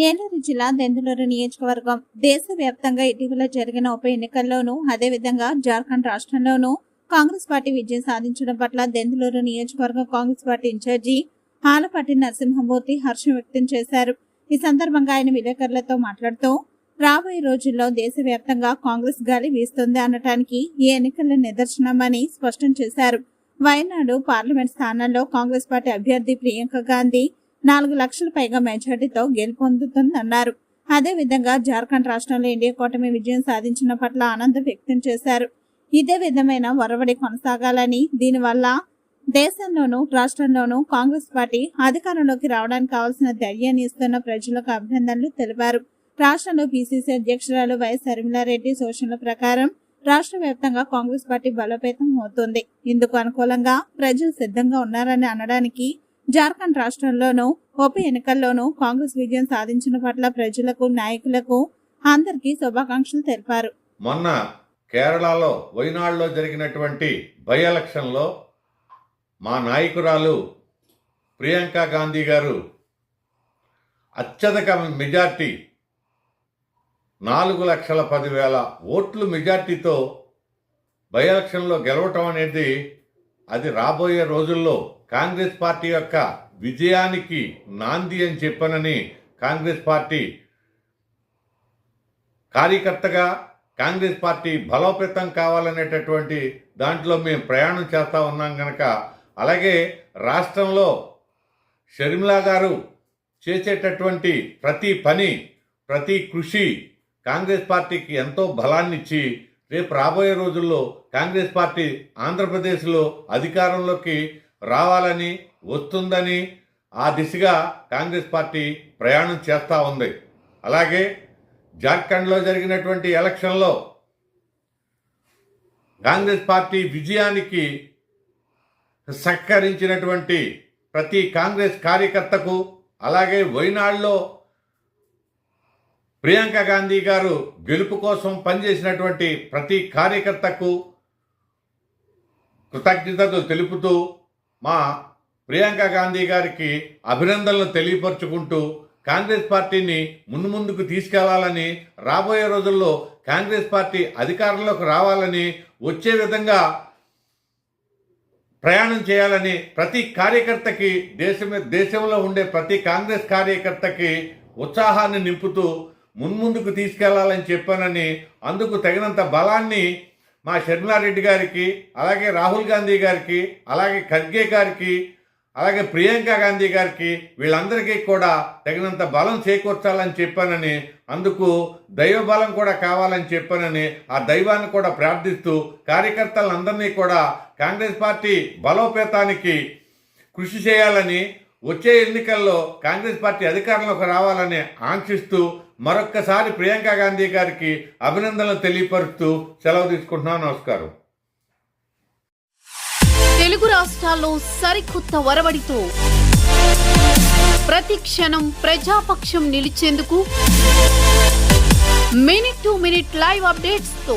ఏలూరు జిల్లా దెందులూరు నియోజకవర్గం దేశవ్యాప్తంగా ఇటీవల జరిగిన ఉప ఎన్నికల్లోనూ అదేవిధంగా జార్ఖండ్ రాష్ట్రంలోనూ కాంగ్రెస్ పార్టీ విజయం సాధించడం పట్ల దెందులూరు నియోజకవర్గం Congress party in charge Alapati Narasimhamurthy హర్షం వ్యక్తం చేశారు. ఈ సందర్భంగా ఆయన విలేకరులతో మాట్లాడుతూ రాబోయే రోజుల్లో దేశవ్యాప్తంగా కాంగ్రెస్ గాలి వీస్తుంది అనటానికి ఈ ఎన్నికల నిదర్శనమని స్పష్టం చేశారు. వయనాడు పార్లమెంట్ స్థానంలో కాంగ్రెస్ పార్టీ అభ్యర్థి ప్రియాంక గాంధీ నాలుగు లక్షల పైగా మెజార్టీతో గెలుపొందుతుందన్నారు. అదేవిధంగా జార్ఖండ్ రాష్ట్రంలో ఇండియా కూటమి విజయం సాధించిన పట్ల ఆనందం వ్యక్తం చేశారు. ఇదే విధమైన వరవడి కొనసాగాలని దీనివల్ల దేశంలోనూ రాష్ట్రంలోనూ కాంగ్రెస్ పార్టీ అధికారంలోకి రావడానికి కావాల్సిన ధైర్యాన్ని ఇస్తున్న ప్రజలకు అభినందనలు తెలిపారు. రాష్ట్రంలో పిసిసి అధ్యక్షురాలు వైఎస్ శర్మిలారెడ్డి సూచనల ప్రకారం రాష్ట్ర వ్యాప్తంగా కాంగ్రెస్ పార్టీ బలోపేతం అవుతుంది. ఇందుకు అనుకూలంగా ప్రజలు సిద్ధంగా ఉన్నారని అనడానికి జార్ఖండ్ రాష్ట్రంలోనూ ఉప ఎన్నికల్లోనూ కాంగ్రెస్ విజయం సాధించిన పట్ల ప్రజలకు నాయకులకు అందరికీ శుభాకాంక్షలు తెలిపారు. మొన్న కేరళలో వైనాడులో జరిగినటువంటి బై ఎలక్షన్లో మా నాయకురాలు ప్రియాంక గాంధీ గారు అత్యధిక మెజార్టీ నాలుగు లక్షల పదివేల ఓట్లు మెజార్టీతో బై ఎలక్షన్లో గెలవటం అనేది అది రాబోయే రోజుల్లో కాంగ్రెస్ పార్టీ యొక్క విజయానికి నాంది అని చెప్పనని కాంగ్రెస్ పార్టీ కార్యకర్తగా కాంగ్రెస్ పార్టీ బలోపేతం కావాలనేటటువంటి దాంట్లో మేము ప్రయాణం చేస్తూ ఉన్నాం కనుక అలాగే రాష్ట్రంలో షర్మిలా గారు చేసేటటువంటి ప్రతి పని ప్రతి కృషి కాంగ్రెస్ పార్టీకి ఎంతో బలాన్నిచ్చి రేపు రాబోయే రోజుల్లో కాంగ్రెస్ పార్టీ ఆంధ్రప్రదేశ్లో అధికారంలోకి రావాలని వస్తుందని ఆ దిశగా కాంగ్రెస్ పార్టీ ప్రయాణం చేస్తూ ఉంది. అలాగే జార్ఖండ్లో జరిగినటువంటి ఎలక్షన్లో కాంగ్రెస్ పార్టీ విజయానికి సహకరించినటువంటి ప్రతి కాంగ్రెస్ కార్యకర్తకు అలాగే వైనాడులో ప్రియాంక గాంధీ గారు గెలుపు కోసం పనిచేసినటువంటి ప్రతి కార్యకర్తకు కృతజ్ఞతలు తెలుపుతూ మా ప్రియాంక గాంధీ గారికి అభినందనలు తెలియపరుచుకుంటూ కాంగ్రెస్ పార్టీని ముందు ముందుకు తీసుకెళ్ళాలని రాబోయే రోజుల్లో కాంగ్రెస్ పార్టీ అధికారంలోకి రావాలని వచ్చే విధంగా ప్రయాణం చేయాలని ప్రతి కార్యకర్తకి దేశం దేశంలో ఉండే ప్రతి కాంగ్రెస్ కార్యకర్తకి ఉత్సాహాన్ని నింపుతూ మున్ముందుకు తీసుకెళ్ళాలని చెప్పానని అందుకు తగినంత బలాన్ని మా షర్మిలారెడ్డి గారికి అలాగే రాహుల్ గాంధీ గారికి అలాగే ఖర్గే గారికి అలాగే ప్రియాంక గాంధీ గారికి వీళ్ళందరికీ కూడా తగినంత బలం చేకూర్చాలని చెప్పానని అందుకు దైవ బలం కూడా కావాలని చెప్పానని ఆ దైవాన్ని కూడా ప్రార్థిస్తూ కార్యకర్తలందరినీ కూడా కాంగ్రెస్ పార్టీ బలోపేతానికి కృషి చేయాలని వచ్చే ఎన్నికల్లో కాంగ్రెస్ పార్టీ అధికారంలోకి రావాలని ఆంక్షిస్తూ మరొక్కసారి ప్రియాంక గాంధీ గారికి అభినందనలు తెలియపరుస్తూ సెలవు తీసుకుంటున్నాను నమస్కారం. తెలుగు రాష్ట్రాల్లో సరికొత్త వరవడితో ప్రతి క్షణం ప్రజాపక్షం నిలిచేందుకు మినిట్ టు మినిట్ లైవ్ అప్డేట్స్తో